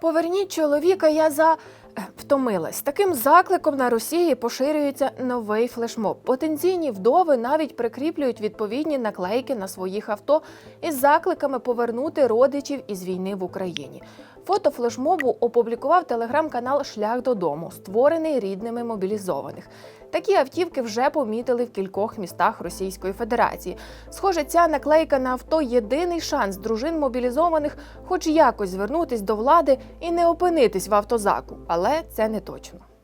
Поверніть чоловіка, я за Е, втомилась. Таким закликом на Росії поширюється новий флешмоб. Потенційні вдови навіть прикріплюють відповідні наклейки на своїх авто із закликами повернути родичів із війни в Україні. Фото флешмобу опублікував телеграм-канал Шлях додому, створений рідними мобілізованих. Такі автівки вже помітили в кількох містах Російської Федерації. Схоже, ця наклейка на авто єдиний шанс дружин мобілізованих, хоч якось звернутись до влади і не опинитись в автозаку. Але це не точно.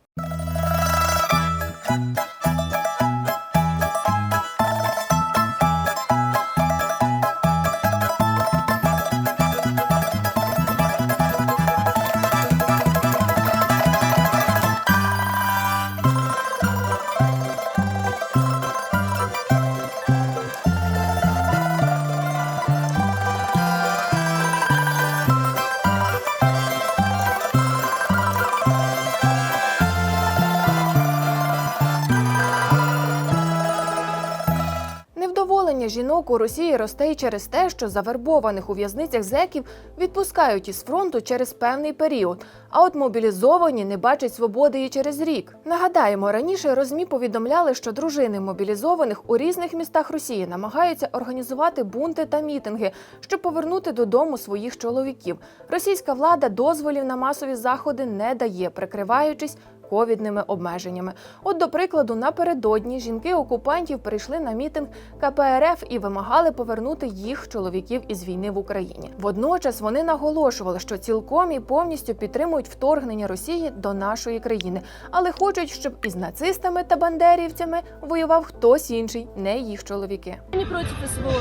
Жінок у Росії росте й через те, що завербованих у в'язницях зеків відпускають із фронту через певний період. А от мобілізовані не бачать свободи і через рік. Нагадаємо, раніше розмі повідомляли, що дружини мобілізованих у різних містах Росії намагаються організувати бунти та мітинги, щоб повернути додому своїх чоловіків. Російська влада дозволів на масові заходи не дає, прикриваючись ковідними обмеженнями. От, до прикладу, напередодні жінки окупантів прийшли на мітинг КПРФ і вимагали повернути їх чоловіків із війни в Україні. Водночас вони наголошували, що цілком і повністю підтримують вторгнення Росії до нашої країни, але хочуть, щоб із нацистами та бандерівцями воював хтось інший, не їх чоловіки. Не против СВО.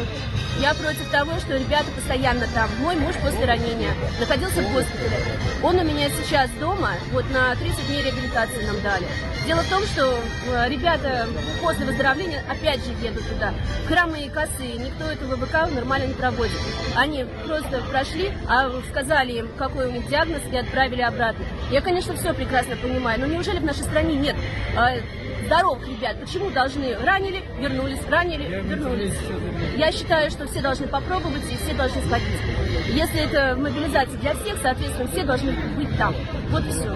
Я против того, что ребята постоянно там. Мой муж после ранения находился в госпитале. Он у меня сейчас дома, вот на 30 дней реабилитации нам дали. Дело в том, что э, ребята после выздоровления опять же едут туда. Храмы и косы, никто этого ВК нормально не проводит. Они просто прошли, а сказали им, какой у них диагноз, и отправили обратно. Я, конечно, все прекрасно понимаю, но неужели в нашей стране нет э, здоровых ребят? Почему должны ранили, вернулись, ранили, вернулись? Я считаю, что все должны попробовать и все должны сходить. Если это мобилизация для всех, соответственно, все должны быть там. Вот и все.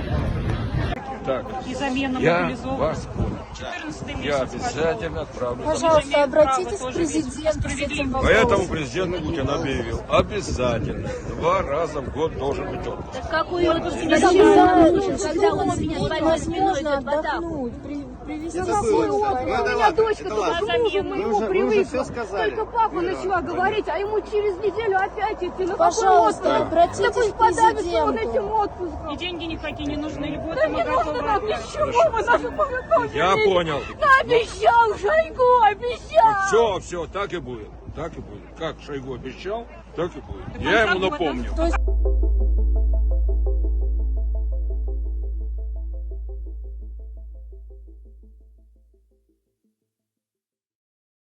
Так, и замена я мобилизованных. вас понял. 14 Я месяц, обязательно отправлю. Пожалуйста, Пожалуйста, обратитесь право к тоже президенту с этим справедливо. вопросом. Поэтому президент Путин объявил, обязательно, два раза в год должен быть отпуск. Так какой отпуск? Когда Зачем вы нам за- нужен, когда он у меня Возможно, звонит спиной нужно идет в атаку? отдохнуть, При- привести Это себя было. в Ну, порядок. это У меня ладно, дочка это только ладно. к мужу моему уже- вы уже привыкла. Только папа Вера, начала говорить, а ему через неделю опять идти. Ну Пожалуйста, какой отпуск? обратитесь Да пусть к подавится он президенту. этим отпуском. И деньги никакие не нужны, льготы Да не нужно нам ничего, вы наши повыконали. Я понял. Да обещал Шойгу, обещал. Все, все, так и будет. Так и будет. Как Шойгу обещал, так и будет. Я ему напомню.